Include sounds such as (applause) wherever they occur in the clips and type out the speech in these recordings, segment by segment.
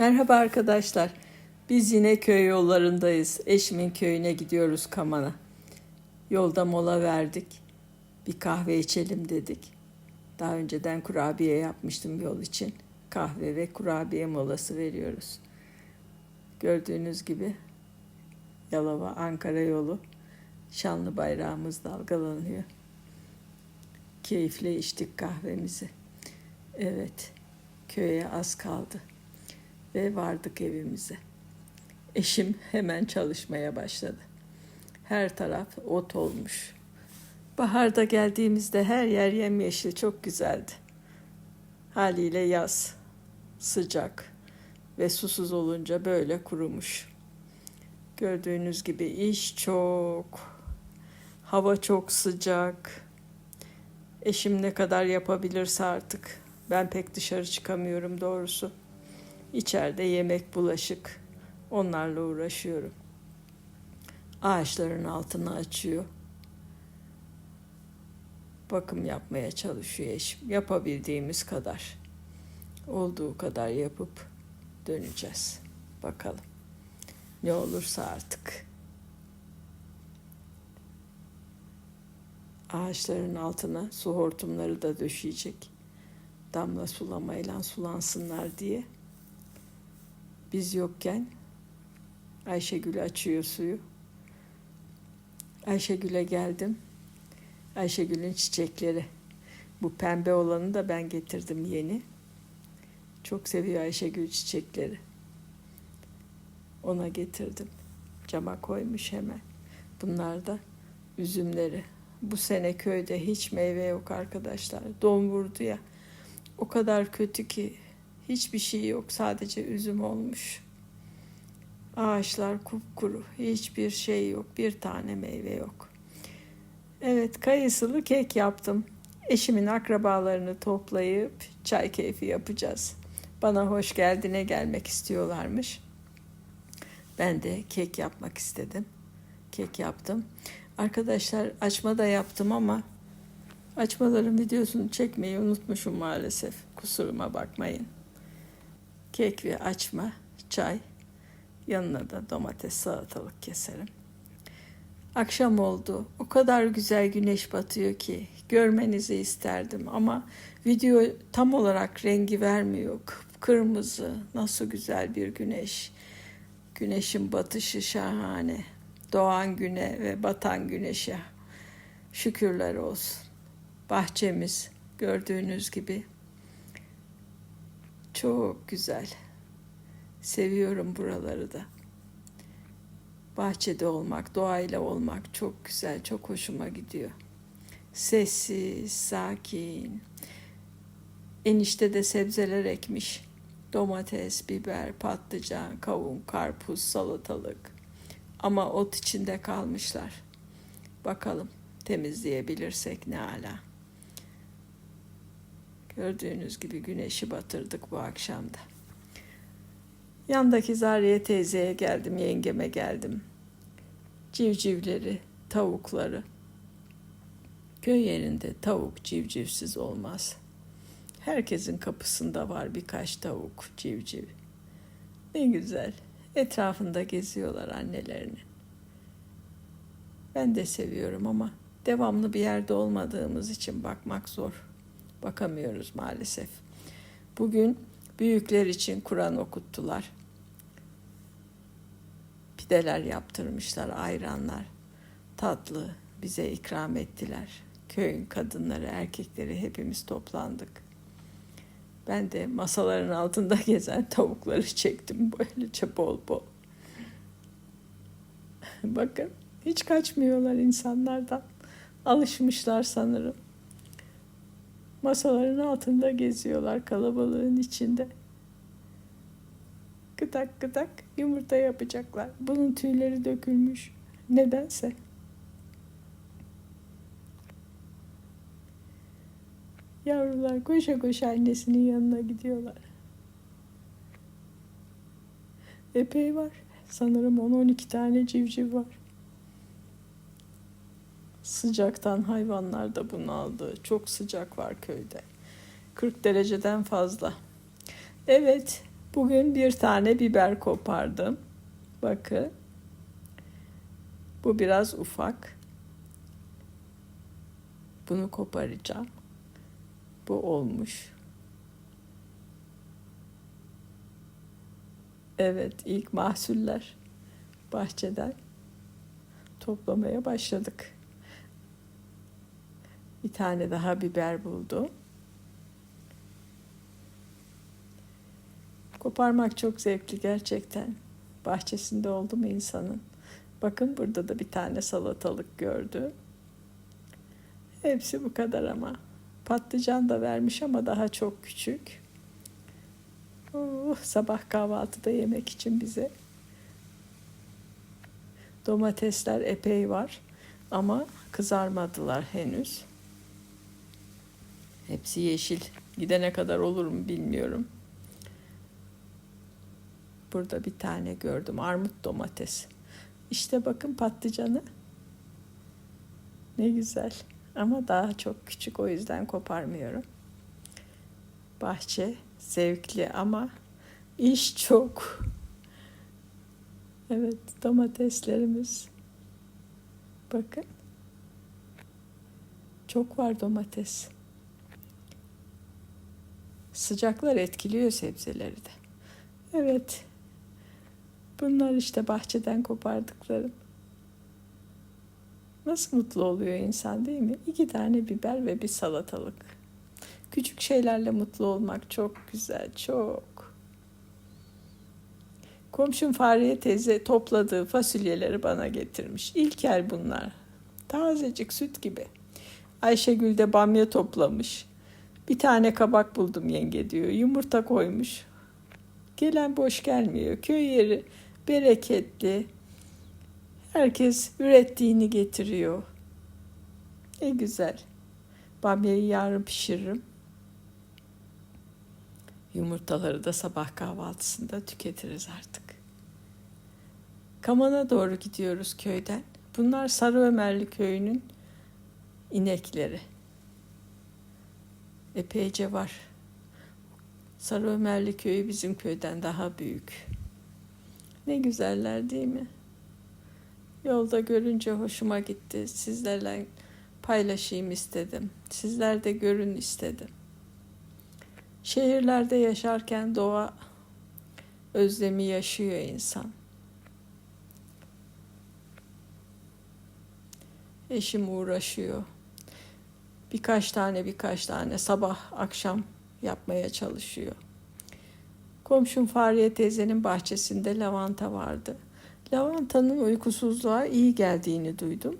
Merhaba arkadaşlar. Biz yine köy yollarındayız. Eşimin köyüne gidiyoruz Kaman'a. Yolda mola verdik. Bir kahve içelim dedik. Daha önceden kurabiye yapmıştım yol için. Kahve ve kurabiye molası veriyoruz. Gördüğünüz gibi Yalova Ankara yolu şanlı bayrağımız dalgalanıyor. Keyifle içtik kahvemizi. Evet, köye az kaldı ve vardık evimize. Eşim hemen çalışmaya başladı. Her taraf ot olmuş. Baharda geldiğimizde her yer yemyeşil çok güzeldi. Haliyle yaz, sıcak ve susuz olunca böyle kurumuş. Gördüğünüz gibi iş çok, hava çok sıcak. Eşim ne kadar yapabilirse artık. Ben pek dışarı çıkamıyorum doğrusu. İçeride yemek, bulaşık onlarla uğraşıyorum. Ağaçların altını açıyor. Bakım yapmaya çalışıyor eşim. Yapabildiğimiz kadar. Olduğu kadar yapıp döneceğiz. Bakalım. Ne olursa artık. Ağaçların altına su hortumları da döşeyecek. Damla sulamayla sulansınlar diye. Biz yokken Ayşegül açıyor suyu. Ayşegül'e geldim. Ayşegül'ün çiçekleri. Bu pembe olanı da ben getirdim yeni. Çok seviyor Ayşegül çiçekleri. Ona getirdim. Cama koymuş hemen. Bunlar da üzümleri. Bu sene köyde hiç meyve yok arkadaşlar. Don vurdu ya. O kadar kötü ki hiçbir şey yok. Sadece üzüm olmuş. Ağaçlar kupkuru. Hiçbir şey yok. Bir tane meyve yok. Evet kayısılı kek yaptım. Eşimin akrabalarını toplayıp çay keyfi yapacağız. Bana hoş geldine gelmek istiyorlarmış. Ben de kek yapmak istedim. Kek yaptım. Arkadaşlar açma da yaptım ama açmaların videosunu çekmeyi unutmuşum maalesef. Kusuruma bakmayın. Kek ve açma, çay. Yanına da domates, salatalık keserim. Akşam oldu. O kadar güzel güneş batıyor ki görmenizi isterdim ama video tam olarak rengi vermiyor. Kırmızı, nasıl güzel bir güneş. Güneşin batışı şahane. Doğan güne ve batan güneşe şükürler olsun. Bahçemiz gördüğünüz gibi çok güzel. Seviyorum buraları da. Bahçede olmak, doğayla olmak çok güzel, çok hoşuma gidiyor. Sessiz, sakin. Enişte de sebzeler ekmiş. Domates, biber, patlıcan, kavun, karpuz, salatalık. Ama ot içinde kalmışlar. Bakalım temizleyebilirsek ne ala. Gördüğünüz gibi güneşi batırdık bu akşamda. Yandaki Zariye teyzeye geldim, yengeme geldim. Civcivleri, tavukları. Köy yerinde tavuk civcivsiz olmaz. Herkesin kapısında var birkaç tavuk, civciv. Ne güzel. Etrafında geziyorlar annelerinin. Ben de seviyorum ama devamlı bir yerde olmadığımız için bakmak zor. Bakamıyoruz maalesef. Bugün büyükler için Kur'an okuttular. Pideler yaptırmışlar, ayranlar. Tatlı bize ikram ettiler. Köyün kadınları, erkekleri hepimiz toplandık. Ben de masaların altında (laughs) gezen tavukları çektim böylece bol bol. Bakın hiç kaçmıyorlar insanlardan. Alışmışlar sanırım. Masaların altında geziyorlar kalabalığın içinde. Gıdak gıdak yumurta yapacaklar. Bunun tüyleri dökülmüş. Nedense. Yavrular koşa koşa annesinin yanına gidiyorlar. Epey var. Sanırım 10-12 tane civciv var. Sıcaktan hayvanlar da bunaldı. Çok sıcak var köyde. 40 dereceden fazla. Evet, Bugün bir tane biber kopardım. Bakın. Bu biraz ufak. Bunu koparacağım. Bu olmuş. Evet, ilk mahsuller bahçeden toplamaya başladık. Bir tane daha biber buldum. Koparmak çok zevkli gerçekten. Bahçesinde oldu mu insanın? Bakın burada da bir tane salatalık gördüm. Hepsi bu kadar ama. Patlıcan da vermiş ama daha çok küçük. Oh, sabah kahvaltıda yemek için bize. Domatesler epey var ama kızarmadılar henüz. Hepsi yeşil. Gidene kadar olur mu bilmiyorum. Burada bir tane gördüm. Armut domates. İşte bakın patlıcanı. Ne güzel. Ama daha çok küçük o yüzden koparmıyorum. Bahçe zevkli ama iş çok. Evet domateslerimiz. Bakın. Çok var domates. Sıcaklar etkiliyor sebzeleri de. Evet. Bunlar işte bahçeden kopardıklarım. Nasıl mutlu oluyor insan değil mi? İki tane biber ve bir salatalık. Küçük şeylerle mutlu olmak çok güzel, çok. Komşum Fahriye teyze topladığı fasulyeleri bana getirmiş. İlker bunlar. Tazecik süt gibi. Ayşegül de bamya toplamış. Bir tane kabak buldum yenge diyor. Yumurta koymuş. Gelen boş gelmiyor. Köy yeri bereketli. Herkes ürettiğini getiriyor. Ne güzel. Bamyayı yarın pişiririm. Yumurtaları da sabah kahvaltısında tüketiriz artık. Kaman'a doğru gidiyoruz köyden. Bunlar Sarı Ömerli köyünün inekleri. Epeyce var. Sarı Ömerli köyü bizim köyden daha büyük. Ne güzeller değil mi? Yolda görünce hoşuma gitti. Sizlerle paylaşayım istedim. Sizler de görün istedim. Şehirlerde yaşarken doğa özlemi yaşıyor insan. Eşim uğraşıyor. Birkaç tane birkaç tane sabah akşam yapmaya çalışıyor. Komşum Fahriye teyzenin bahçesinde lavanta vardı. Lavantanın uykusuzluğa iyi geldiğini duydum.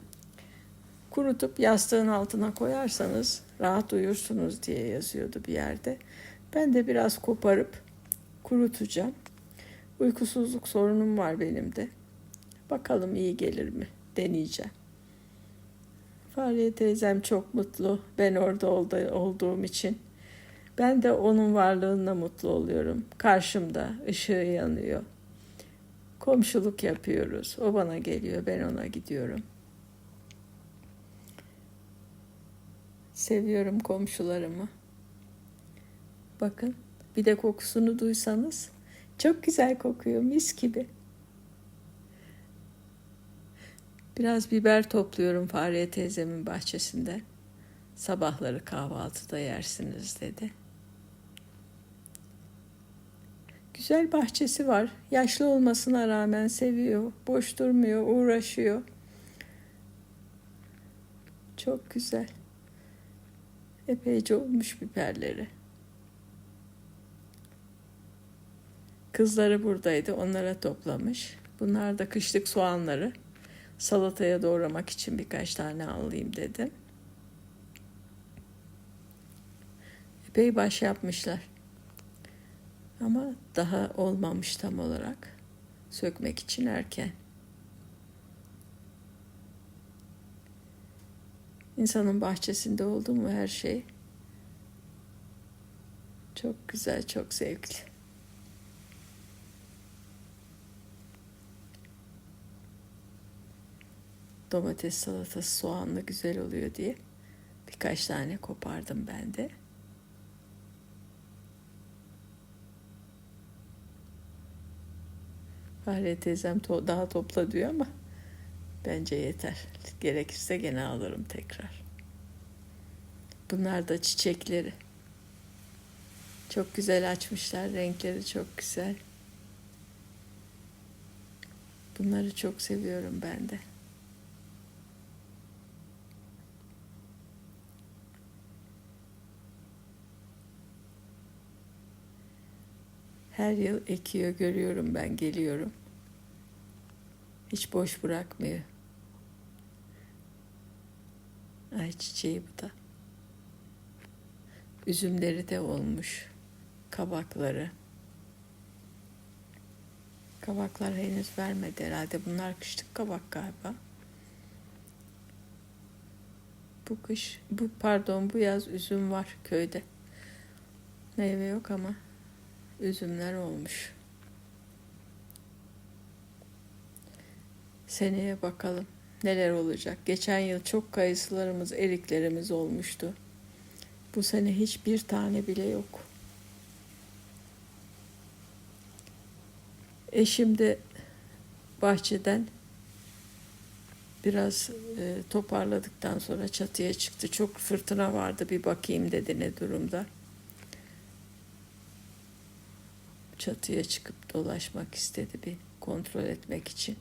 Kurutup yastığın altına koyarsanız rahat uyursunuz diye yazıyordu bir yerde. Ben de biraz koparıp kurutacağım. Uykusuzluk sorunum var benim de. Bakalım iyi gelir mi? Deneyeceğim. Fahriye teyzem çok mutlu. Ben orada olduğum için. Ben de onun varlığına mutlu oluyorum. Karşımda ışığı yanıyor. Komşuluk yapıyoruz. O bana geliyor, ben ona gidiyorum. Seviyorum komşularımı. Bakın, bir de kokusunu duysanız çok güzel kokuyor, mis gibi. Biraz biber topluyorum Fahriye teyzemin bahçesinde. Sabahları kahvaltıda yersiniz dedi. Güzel bahçesi var. Yaşlı olmasına rağmen seviyor. Boş durmuyor, uğraşıyor. Çok güzel. Epeyce olmuş biberleri. Kızları buradaydı. Onlara toplamış. Bunlar da kışlık soğanları. Salataya doğramak için birkaç tane alayım dedim. Epey baş yapmışlar. Ama daha olmamış tam olarak. Sökmek için erken. İnsanın bahçesinde oldu mu her şey çok güzel, çok zevkli. Domates salatası soğanlı güzel oluyor diye birkaç tane kopardım ben de. Fahriye teyzem to- daha topla diyor ama bence yeter. Gerekirse gene alırım tekrar. Bunlar da çiçekleri. Çok güzel açmışlar. Renkleri çok güzel. Bunları çok seviyorum ben de. Her yıl ekiyor görüyorum ben geliyorum. Hiç boş bırakmıyor. Ay çiçeği bu da. Üzümleri de olmuş. Kabakları. Kabaklar henüz vermedi herhalde. Bunlar kışlık kabak galiba. Bu kış, bu pardon bu yaz üzüm var köyde. Meyve yok ama üzümler olmuş. Seneye bakalım neler olacak. Geçen yıl çok kayısılarımız, eriklerimiz olmuştu. Bu sene hiçbir tane bile yok. Eşim de bahçeden biraz e, toparladıktan sonra çatıya çıktı. Çok fırtına vardı bir bakayım dedi ne durumda. Çatıya çıkıp dolaşmak istedi bir kontrol etmek için.